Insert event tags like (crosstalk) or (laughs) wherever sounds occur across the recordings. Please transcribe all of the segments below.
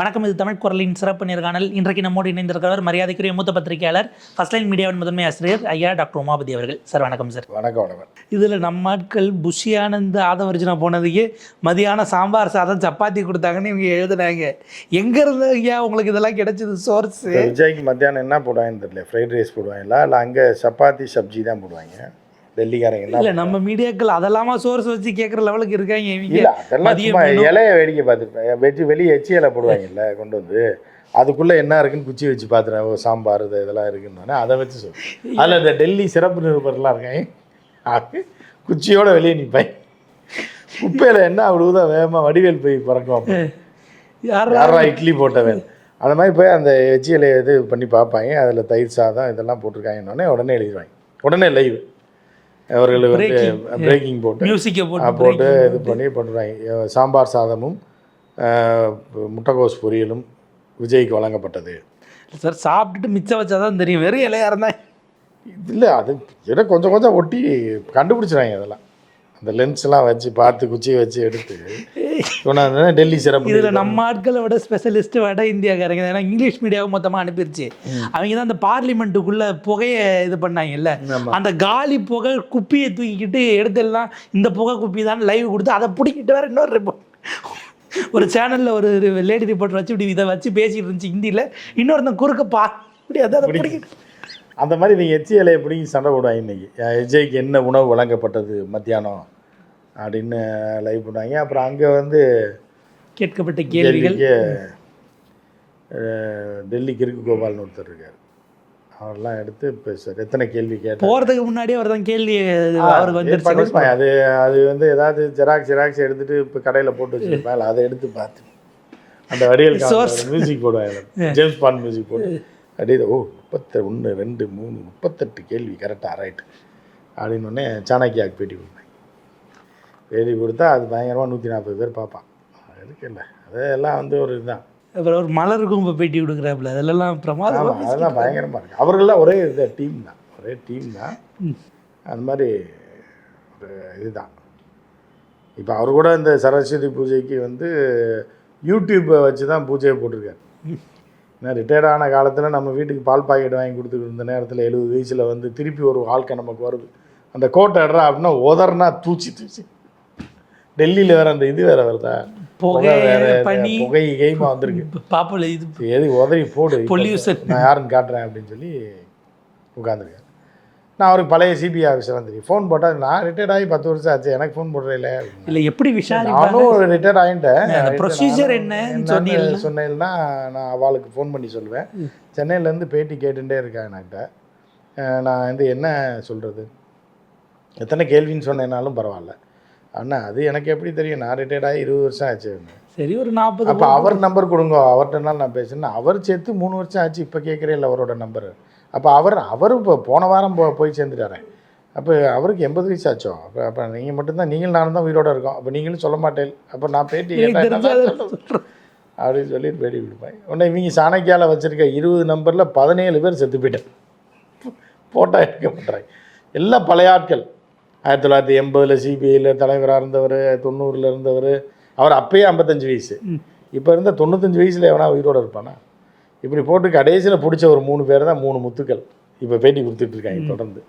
வணக்கம் இது தமிழ் குரலின் சிறப்பு நேர்காணல். இன்றைக்கு நம்மோடு இணைந்திருக்கிறவர் மரியாதைக்குரிய மூத்த பத்திரிகையாளர் ஃபர்ஸ்ட் லைன் மீடியாவின் முதன்மை ஆசிரியர் ஐயா டாக்டர் உமாபதி அவர்கள். சார் வணக்கம் சார் வணக்கம் வணக்கம். இதில் நம்ம ஆட்கள் புஷியானந்த் ஆதவர்ஜுனா போனதுக்கு மதியானம் சாம்பார் சாதம் சப்பாத்தி கொடுத்தாங்கன்னு இவங்க எழுதுனாங்க. எங்கேருந்து ஐயா உங்களுக்கு இதெல்லாம் கிடைச்சது? சோர்ஸு விஜய்க்கு மத்தியானம் என்ன போடுவாங்கன்னு தெரியல. ஃப்ரைட் ரைஸ் போடுவாங்களா? இல்லை அங்கே சப்பாத்தி சப்ஜி தான் போடுவாங்க? டெல்லிக்காரங்க இல்லை நம்ம மீடியாக்கள் அதெல்லாமா சோர்ஸ் வச்சு கேட்குற லெவலுக்கு இருக்காங்க இல்லை அதெல்லாம் சும்மா. இலைய வேடிக்கை பார்த்துருப்பேன் வெஜ் வெளியே எச்சி இலை போடுவாங்கல்ல கொண்டு வந்து அதுக்குள்ளே என்ன இருக்குன்னு குச்சி வச்சு பார்த்துறேன் ஓ சாம்பார் இது இதெல்லாம் இருக்குன்னு அதை வச்சு சொல்லு அதில் இந்த டெல்லி சிறப்பு நிருபர்லாம் இருக்காங்க. குச்சியோட வெளியே நிற்பாங்க குப்பையில் என்ன விழுவுதோ வேகமாக வடிவேல் போய் பறக்கும் யாரா இட்லி போட்டவன். அந்த மாதிரி போய் அந்த எச்சி இலையை இது பண்ணி பார்ப்பாங்க. அதில் தயிர் சாதம் இதெல்லாம் போட்டிருக்காங்கன்னொடனே உடனே எழுதிடுவாங்க. உடனே லைவ் அவர்கள் வந்து. பிரேக்கிங் போட்டு மியூசிக்கை போட்டு போட்டு இது பண்ணி பண்ணுறாங்க சாம்பார் சாதமும் முட்டைகோஸ் பொரியலும் விஜய்க்கு வழங்கப்பட்டது. சார் சாப்பிட்டுட்டு மிச்சம் வச்சாதான் தெரியும். வெறும் இலையா இருந்தா? இல்லை அது ஏதோ கொஞ்சம் கொஞ்சம் ஒட்டி கண்டுபிடிச்சிடுவாங்க அதெல்லாம். அந்த லென்ஸ்லாம் வச்சு பார்த்து குச்சி வச்சு எடுத்து (laughs) (laughs) கொண்டாந்து டெல்லி சிறப்பு இதுல நம்ம ஆட்களை விட ஸ்பெஷலிஸ்ட் வட இந்தியாக்காரங்க. ஏன்னா இங்கிலீஷ் மீடியாவை மொத்தமா அனுப்பிருச்சு. அவங்க தான் அந்த பார்லிமெண்ட்டுக்குள்ள புகையை இது பண்ணாங்கல்ல. அந்த காலி புகை குப்பியை தூக்கிக்கிட்டு எடுத்துடலாம் இந்த புகை குப்பி தான் லைவ் கொடுத்து அதை பிடிக்கிட்டு வேற இன்னொரு ரிப்போர்ட் ஒரு சேனல்ல ஒரு லேடி ரிப்போர்ட் வச்சு இப்படி இதை வச்சு பேசிட்டு இருந்துச்சு ஹிந்தியில. இன்னொருத்தன் குறுக்க பா இப்படி அதை அதை பிடிக்கிட்டு அந்த மாதிரி நீங்கள் எச்சி இலையை பிடிங்கி சண்டை போடுவாங்க இன்னைக்கு. அஹ் விஜய்க்கு என்ன உணவு வழங்கப்பட்டது மத்தியானம்? அப்படின்னு லைவ் பண்ணுவாங்க அப்புறம் அங்கே வந்து கேட்கப்பட்ட கேள்விகள். டெல்லி கிறுக்கு கோபால்னு ஒருத்தர் இருக்கார். அவரெல்லாம் எடுத்து பேசுவார். எத்தனை கேள்வி கேட்டார். போறதுக்கு முன்னாடியே அவர் தான் கேள்வி அவருக்கு பண்ணிருப்பாங்க அது அது வந்து ஏதாவது ஜெராக்ஸ் ஜெராக்ஸ் எடுத்துட்டு இப்போ கடையில் போட்டு வச்சிருப்பாங்க (laughs) அதை எடுத்து பார்த்து. அந்த Source. மியூசிக் போடுவாங்க ஜேம்ஸ் பாண்ட் மியூசிக் போட்டு. அப்படியே ஓ முப்பத்தி ஒன்று ரெண்டு மூணு முப்பத்தெட்டு கேள்வி. கரெக்டாக ரைட் அப்படின்னு உடனே சாணக்கியாவுக்கு பேட்டி கொடுப்பேன் பேட்டி கொடுத்தா அது பயங்கரமாக நூற்றி நாற்பது பேர் பார்ப்பான். அதுக்கு இல்லை. அதெல்லாம் வந்து ஒரு இதுதான். அப்புறம் ஒரு மலருக்கும் இப்போ பேட்டி கொடுக்குறாப்புல. அதெல்லாம் பிரமாதமா அதெல்லாம் பயங்கரமாக இருக்குது அவர்கள்லாம் ஒரே இது டீம் தான். ஒரே டீம் தான். அந்த மாதிரி ஒரு இதுதான். இப்போ அவர் கூட இந்த சரஸ்வதி பூஜைக்கு வந்து யூடியூப்பை வச்சு தான் பூஜையை போட்டிருக்காரு. ஏன்னா ரிட்டையர்ட் ஆன காலத்தில் நம்ம வீட்டுக்கு பால் பாக்கெட் வாங்கி கொடுத்துட்டு இருந்த நேரத்தில் எழுபது வயசில் வந்து திருப்பி ஒரு வாழ்க்கை நமக்கு வருது. அந்த கோட்டை இடறா அப்படின்னா உதறனா தூச்சி தூச்சி. டெல்லியில் வேற அந்த இது வேற வருதா? புகை வேற புகை கைமா வந்திருக்கு. பாப்புல இது எது உதறி போடு Pollution. நான் யாருன்னு காட்டுறேன் அப்படின்னு சொல்லி உட்காந்துருக்காரு நான் அவருக்கு பழைய சிபிஐ ஆஃபீஸர் தெரியும் ஃபோன் போட்டால் நான் ரிட்டையர்ட் ஆகி பத்து வருஷம் ஆச்சு எனக்கு ஃபோன் போடுறேன் இல்லை. இல்ல எப்படி விசாரிப்பாங்க? நானும் ரிட்டையர்ட் ஆகிட்டேன் என்னன்னு சொன்னீங்கல்ல? சொன்னேன்னா நான் அவளுக்கு ஃபோன் பண்ணி சொல்லுவேன். சென்னையிலேருந்து பேட்டி கேட்டுட்டே இருக்கேன் என்கிட்ட. நான் வந்து என்ன சொல்கிறது எத்தனை கேள்வின்னு சொன்னேனாலும் பரவாயில்ல. அண்ணா அது எனக்கு எப்படி தெரியும்? நான் ரிட்டையர்ட் ஆகி இருபது வருஷம் ஆச்சு சரி ஒரு நாற்பது அப்போ அவர் நம்பர் கொடுங்க. அவர்கிட்டனால நான் பேசுனேன் அவர் சேர்த்து மூணு வருஷம் ஆச்சு இப்போ கேட்குறே இல்லை அவரோட நம்பர் அப்போ அவர் அவர் இப்போ போன வாரம் போ போய் சேர்ந்துட்டாரே. அப்போ அவருக்கு எண்பது வயசு ஆச்சோ? அப்போ அப்போ நீங்கள் மட்டும்தான் நீங்களும் நானும் தான் உயிரோட இருக்கோம். அப்போ நீங்களும் சொல்ல மாட்டேன். அப்போ நான் பேட்டி. அப்படின்னு சொல்லி பேட்டி கொடுப்பேன் உடனே இவங்க சாணக்கியாவில் வச்சுருக்க இருபது நம்பரில் பதினேழு பேர் செத்து போயிட்டேன் ஃபோட்டோ எடுக்க மாட்டாங்க. எல்லாம் பழைய ஆட்கள். ஆயிரத்தி தொள்ளாயிரத்தி எண்பதில் சிபிஐயில் தலைவராக இருந்தவர் தொண்ணூறில் இருந்தவர். அவர் அப்பயே ஐம்பத்தஞ்சு வயசு. இப்போ இருந்த தொண்ணூத்தஞ்சு வயசில் எவனா உயிரோட இருப்பானா? இப்படி போட்டு கடைசியில் பிடிச்ச ஒரு மூணு பேர் தான் மூணு முத்துக்கள். இப்போ பேட்டி கொடுத்துட்டு இருக்காங்க தொடர்ந்து.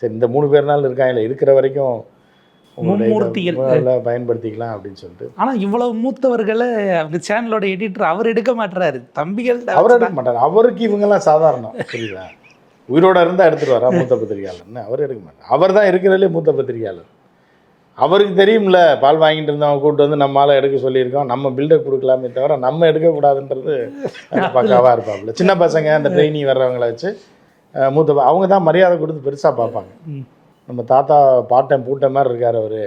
சரி இந்த மூணு பேர்னாலும் இருக்காங்கல்ல இருக்கிற வரைக்கும் மும்மூர்த்திகள். பயன்படுத்திக்கலாம் அப்படின்னு சொல்லிட்டு. ஆனா இவ்வளவு மூத்தவர்களை அவங்க சேனலோட எடிட்டர் அவர் எடுக்க மாட்டாரு தம்பிகள் அவர் எடுக்க மாட்டார். அவருக்கு இவங்கெல்லாம் சாதாரணம். புரியுதா? உயிரோட இருந்தால் எடுத்துட்டு வரா மூத்த பத்திரிகையாளர்னு அவர் எடுக்க மாட்டார். அவர் தான் இருக்கிறதுலே மூத்த பத்திரிகையாளர். அவருக்கு தெரியும்ல பால் வாங்கிட்டு இருந்தவங்க கூப்பிட்டு வந்து நம்மளால எடுக்க சொல்லியிருக்கோம் நம்ம பில்டப் கொடுக்கலாமே தவிர நம்ம எடுக்கக்கூடாதுன்றது பக்காவாக இருப்பாப்புல. சின்ன பசங்க அந்த ட்ரெயினி வர்றவங்கள வச்சு மூத்த அவங்க தான் மரியாதை கொடுத்து பெருசாக பார்ப்பாங்க. நம்ம தாத்தா பாட்டன் பூட்ட மாதிரி இருக்கார் அவர்.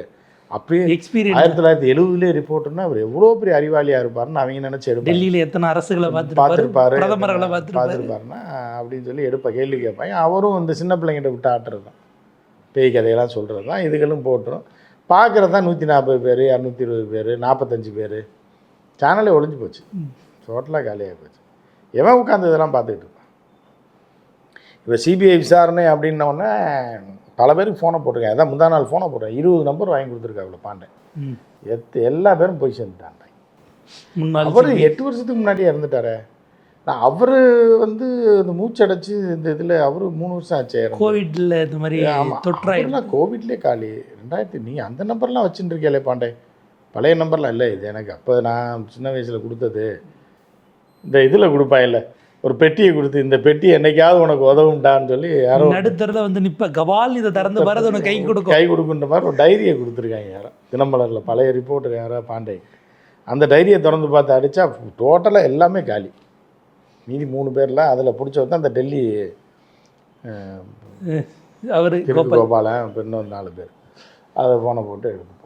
அப்பயே எக்ஸ்பீரியன்ஸ் ஆயிரத்தி தொள்ளாயிரத்தி எழுபதுலேயே ரிப்போர்ட்னா அவர் எவ்வளோ பெரிய அறிவாளியாக இருப்பாருன்னு அவங்க நினச்சி எடுப்பாங்க டெல்லியில எத்தனை அரசுகளை பார்த்துருப்பாரு? பார்த்துருப்பாரு. பிரதமர்களை பார்த்துருப்பாரு? பார்த்துருப்பாருன்னா அப்படின்னு சொல்லி எடுப்ப கேள்வி கேட்பாங்க. அவரும் இந்த சின்ன பிள்ளைங்கிட்ட விட்டு ஆட்டுறது தான் பேய் கதையெல்லாம் சொல்கிறது தான் இதுகளும் போட்டுரும். பார்க்குறது தான் நூற்றி நாற்பது பேர் இரநூத்தி இருபது பேர் நாற்பத்தஞ்சு பேர். சேனலே ஒழிஞ்சு போச்சு. டோட்டலாக காலியாகி போச்சு. எவன் உட்காந்து இதெல்லாம் பார்த்துக்கிட்டு இருப்பான். இப்போ சிபிஐ விசாரணை அப்படின்னோடனே பல பேருக்கு ஃபோனை போட்டிருக்கேன். அதான் முந்தா நாள் ஃபோனை போட்டேன் இருபது நம்பர் வாங்கி கொடுத்துருக்காப்புல பாண்டேன் ம். எத் எல்லா பேரும் போய் சேர்ந்துட்டாங்க முன்னாள் அவர் எட்டு வருஷத்துக்கு முன்னாடியே இறந்துட்டாரே. நான் அவர் வந்து இந்த மூச்சடைச்சு இந்த இதில் அவர் மூணு வருஷம் ஆச்சு. கோவிட்ல இந்த மாதிரி ஆமா. தொற்றாயிரம். அவரெல்லாம் கோவிட்லேயே காலி. ரெண்டாயிரத்தி நீ அந்த நம்பர்லாம் வச்சுட்டு இருக்கியாலே பாண்டே. பழைய நம்பர்லாம் இல்லை இது எனக்கு. அப்போ நான் சின்ன வயசில் கொடுத்தது. இந்த இதில் கொடுப்பாங்கல்ல ஒரு பெட்டியை கொடுத்து இந்த பெட்டி என்னைக்காவது உனக்கு உதவுண்டான்னு சொல்லி யாரோ நடுத்தரத வந்து நிப்ப. கபால் இதை திறந்து பாரு உனக்கு கை கொடுக்கும். கை கொடுக்குன்ற மாதிரி ஒரு டைரியை கொடுத்துருக்காங்க யாரோ. தினமலரில் பழைய ரிப்போர்ட்டர் யாரோ பாண்டே. அந்த டைரியை திறந்து பார்த்து அடித்தா டோட்டலாக எல்லாமே காலி. மீதி மூணு பேரில் அதில் பிடிச்ச வந்து அந்த டெல்லி அவரு கோபாலன் இன்னொரு நாலு பேர். அதை ஃபோனை போட்டு எடுத்து போட்டுருக்காங்க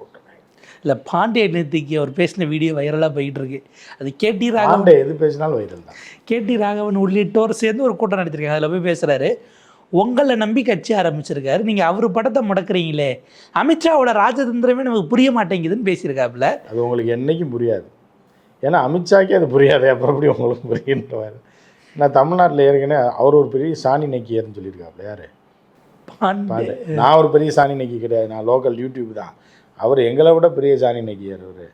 இல்ல பாண்டிய நேத்திக்கு அவர் பேசின வீடியோ வைரலா போயிட்டு இருக்கு அது கேடி ராகவன் எது பேசினாலும் வைரல் தான். கேடி ராகவன் உள்ளிட்டோர் சேர்ந்து ஒரு கூட்டம் நடத்திருக்காங்க. அதில் போய் பேசுறாரு. உங்களை நம்பி கட்சி ஆரம்பிச்சிருக்காரு. நீங்க அவர் படத்தை முடக்குறீங்களே. அமித்ஷாவோட ராஜதந்திரமே நமக்கு புரிய மாட்டேங்குதுன்னு பேசியிருக்காப்புல. அது உங்களுக்கு என்னைக்கும் புரியாது. ஏன்னா அமித்ஷாக்கே அது புரியாது. அப்புறம் எப்படி உங்களுக்கு புரியுன்றவாரு நான் தமிழ்நாட்டில் ஏற்கனவே அவர் ஒரு பெரிய சாணி நக்கியர்னு சொல்லியிருக்காப்புல. யார்? நான் ஒரு பெரிய சாணி நக்கி கிடையாது. நான் லோக்கல் யூடியூப் தான். அவர் எங்களை விட பெரிய சாணி நக்கியார் அவர்.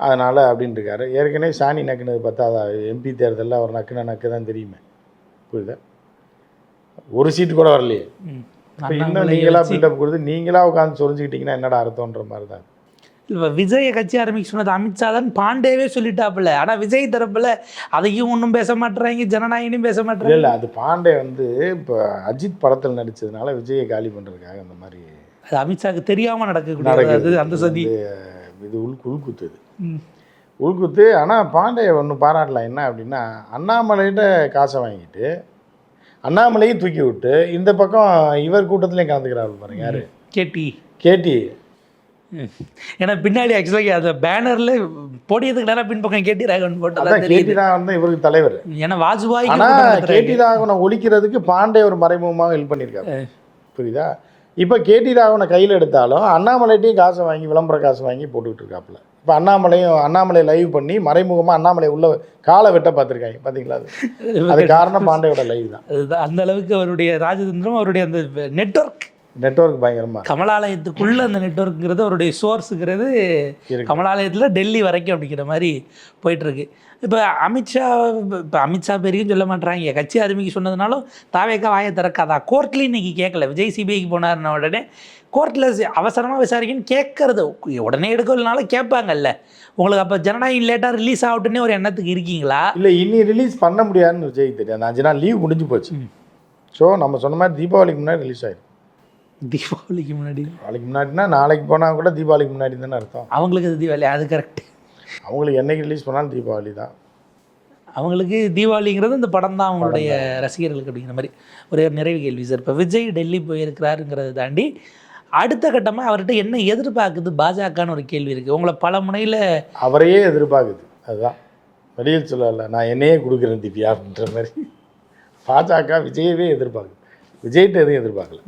அதனால் அப்படின்னு இருக்காரு. ஏற்கனவே சாணி நக்குனது பார்த்தா எம்பி தேர்தலில் அவர் நக்குன நக்கு தான் தெரியுமே. புரியுதா? ஒரு சீட்டு கூட வரலையே. இப்போ இன்னும் அண்ணாமலை நீங்களா வச்சு- பில்டப் கொடுத்து நீங்களா உட்காந்து சொரிஞ்சுக்கிட்டீங்கன்னா என்னடா அர்த்தம்ன்ற மாதிரி தான் இல்ல, விஜய கட்சி ஆரம்பிக்க சொன்னது அமித்ஷா தான் பாண்டேவே சொல்லிட்டாப்புல. ஆனா விஜய் தரப்புல அதையும் ஒன்றும் பேச மாட்டேறாங்க ஜனநாயகனும் பேச மாட்டேறாங்க. இல்லை அது பாண்டே வந்து இப்போ அஜித் படத்தில் நடிச்சதுனால விஜயை காலி பண்ணுறதுக்காக அந்த மாதிரி அது அமித்ஷாக்கு தெரியாம நடக்கக்கூடிய. அது அந்த சதி. இது உள் உள்குத்து இது ம். உள்குத்து ஆனால் பாண்டே ஒன்று பாராட்டலாம் என்ன அப்படின்னா அண்ணாமலைகிட்ட காசை வாங்கிட்டு அண்ணாமலையும் தூக்கி விட்டு இந்த பக்கம் இவர் கூட்டத்துலேயும் கலந்துக்கிறாரு பாருங்க யாரு? கேட்டி கேட்டி. ஏன்னா பின்னாடி ஆக்சுவலாக அந்த பேனர்ல போடியதுக்கு நேரம் பின்பக்கம் கேட்டி ராகவன் போட்டதா அதான் கேட்டி தெரியுது. ராகவன் தான் இவருக்கு தலைவர். ஏன்னா வாஜ்பாய் ஆனால் கேடி ராகவனை ஒழிக்கிறதுக்கு பாண்டே ஒரு மறைமுகமாக ஹெல்ப் பண்ணியிருக்காரு. புரியுதா? இப்போ கேடி ராகவனை கையில் எடுத்தாலும் அண்ணாமலைட்டையும் காசை வாங்கி விளம்பர காசு வாங்கி போட்டுக்கிட்டு இருக்காப்புல. இப்போ அண்ணாமலையும் அண்ணாமலை லைவ் பண்ணி மறைமுகமாக அண்ணாமலை உள்ள காலை வெட்ட பார்த்துருக்காங்க. பார்த்தீங்களா (laughs) அது? அது காரணம் பாண்டேயோட லைவ் தான். அந்த அளவுக்கு அவருடைய ராஜதந்திரம் அவருடைய அந்த நெட்வொர்க் நெட்வொர்க் பயங்கரமாக கமலாலயத்துக்குள்ள அந்த நெட்வொர்க்குங்கிறது அவருடைய சோர்ஸுங்கிறது. கமலாலயத்தில் டெல்லி வரைக்கும் அப்படிங்கிற மாதிரி போயிட்டுருக்கு. இப்போ அமித்ஷா இப்போ அமித்ஷா பேரையும் சொல்ல மாட்றாங்க. கட்சி ஆரம்பிக்க சொன்னதுனாலும் தாவேக்கா வாயை திறக்காதா? கோர்ட்லேயும் இன்னைக்கு கேட்கல விஜய் சிபிஐக்கு போனாருன்ன உடனே கோர்ட்டில் அவசரமாக விசாரிக்கன்னு கேட்கறது உடனே எடுக்கலனாலும் கேட்பாங்கல்ல. உங்களுக்கு அப்போ ஜனநாயகம் லேட்டாக ரிலீஸ் ஆகட்டுன்னே ஒரு எண்ணத்துக்கு இருக்கீங்களா? இல்லை இனி ரிலீஸ் பண்ண முடியாதுன்னு விஜய் தெரியும் அந்த அஞ்சு நாள் லீவ் முடிஞ்சு போச்சு. ஸோ நம்ம சொன்ன மாதிரி தீபாவளிக்கு முன்னாடி ரிலீஸ் ஆயிடும் தீபாவளிக்கு முன்னாடி. நாளைக்கு முன்னாடினா நாளைக்கு போனால் கூட தீபாவளிக்கு முன்னாடி தானே அர்த்தம். அவங்களுக்கு அது தீபாவளி அது கரெக்ட் அவங்களுக்கு என்னைக்கு ரிலீஸ் பண்ணாலும் தீபாவளி தான். அவங்களுக்கு தீபாவளிங்கிறது இந்த படம் தான் அவங்களுடைய ரசிகர்களுக்கு அப்படிங்கிற மாதிரி. ஒரே ஒரு நிறைவு கேள்வி சார் இப்போ விஜய் டெல்லி போயிருக்கிறாருங்கிறத தாண்டி அடுத்த கட்டமாக அவர்கிட்ட என்ன எதிர்பார்க்குது பாஜகன்னு ஒரு கேள்வி இருக்குது உங்களை பல முனையில் அவரையே எதிர்பார்க்குது. அதுதான். வெளியில் சொல்லல நான் என்னையே கொடுக்குறேன் திவ்யா அப்படின்ற மாதிரி. பாஜக விஜயவே எதிர்பார்க்குது விஜய்கிட்ட எதுவும் எதிர்பார்க்கல.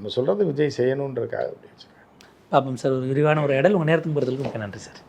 நம்ம சொல்கிறது விஜய் செய்யணுன்றக்காக அப்படி வச்சுருக்கேன் பார்ப்போம் சார் ஒரு விரிவான ஒரு இடம் உங்கள் நேரத்துக்கு போகிறதுக்கு மிக நன்றி சார்.